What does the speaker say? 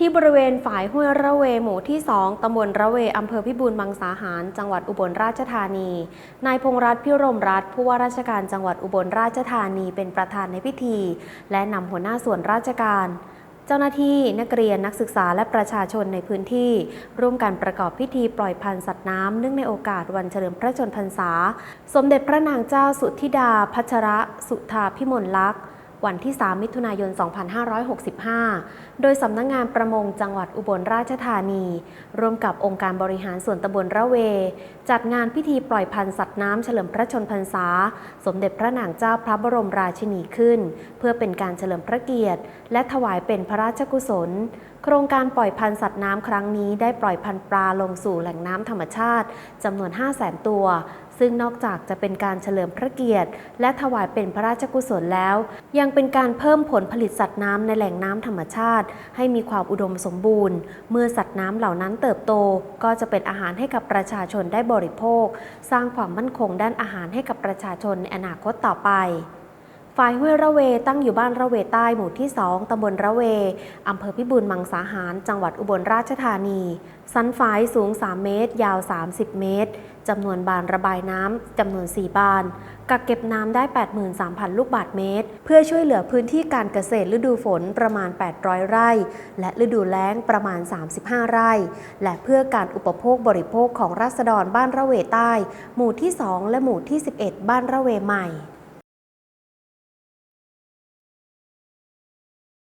ที่บริเวณฝายห้วยระเวหมู่ที่ 2 ตำบลระเว อำเภอพิบูลมังสาหาร จังหวัดอุบลราชธานี นายพงษ์รัตน์พิรมรัตน์ผู้ว่าราชการจังหวัดอุบลราชธานีเป็นประธานในพิธี และนำหัวหน้าส่วนราชการ เจ้าหน้าที่นักเรียนนักศึกษาและประชาชนในพื้นที่ ร่วมกันประกอบพิธีปล่อยพันธุ์สัตว์น้ำเนื่องในโอกาสวันเฉลิมพระชนมพรรษา สมเด็จพระนางเจ้าสุธิดา พัชรสุธาพิมลลักษณ์ วันที่ 3 มิถุนายน 2565 โดยสำนักงงานประมงจังหวัดอุบลราชธานี ร่วมกับองค์การบริหารส่วนตำบลระเว จัดงานพิธีปล่อยพันธุ์สัตว์น้ำเฉลิมพระชนพรรษา สมเด็จพระนางเจ้าพระบรมราชินีขึ้น เพื่อเป็นการเฉลิมพระเกียรติ และถวายเป็นพระราชกุศล โครงการปล่อยพันธุ์สัตว์น้ำครั้งนี้ได้ปล่อยพันธุ์ปลาลงสู่แหล่งน้ำธรรมชาติจำนวน 5 0 0แสนตัว ซึ่งนอกจากจะเป็นการเฉลิมพระเกียรติ และถวายเป็นพระราชกุศลแล้ว ยังเป็นการเพิ่มผลผลิตสัตว์น้ำในแหล่งน้ำธรรมชาติ ให้มีความอุดมสมบูรณ์ เมื่อสัตว์น้ำเหล่านั้นเติบโต ก็จะเป็นอาหารให้กับประชาชนได้บริโภค สร้างความมั่นคงด้านอาหารให้กับประชาชนในอนาคตต่อไป ฝ่ายห้วยระเวตั้งอยู่บ้านระเวใต้หมู่ที่ 2 ตำบลระเว อำเภอพิบูลมังสาหาร จังหวัดอุบลราชธานี สันฝายสูง 3 เมตร ยาว 30 เมตร จำนวนบานระบายน้ำจำนวน 4 บาน กักเก็บน้ำได้ 83,000 ลูกบาศก์เมตร เพื่อช่วยเหลือพื้นที่การเกษตรฤดูฝนประมาณ 800 ไร่ และฤดูแล้งประมาณ 35 ไร่ และเพื่อการอุปโภคบริโภคของราษฎรบ้านระเวใต้ หมู่ที่ 2 และหมู่ที่ 11 บ้านระเวใหม่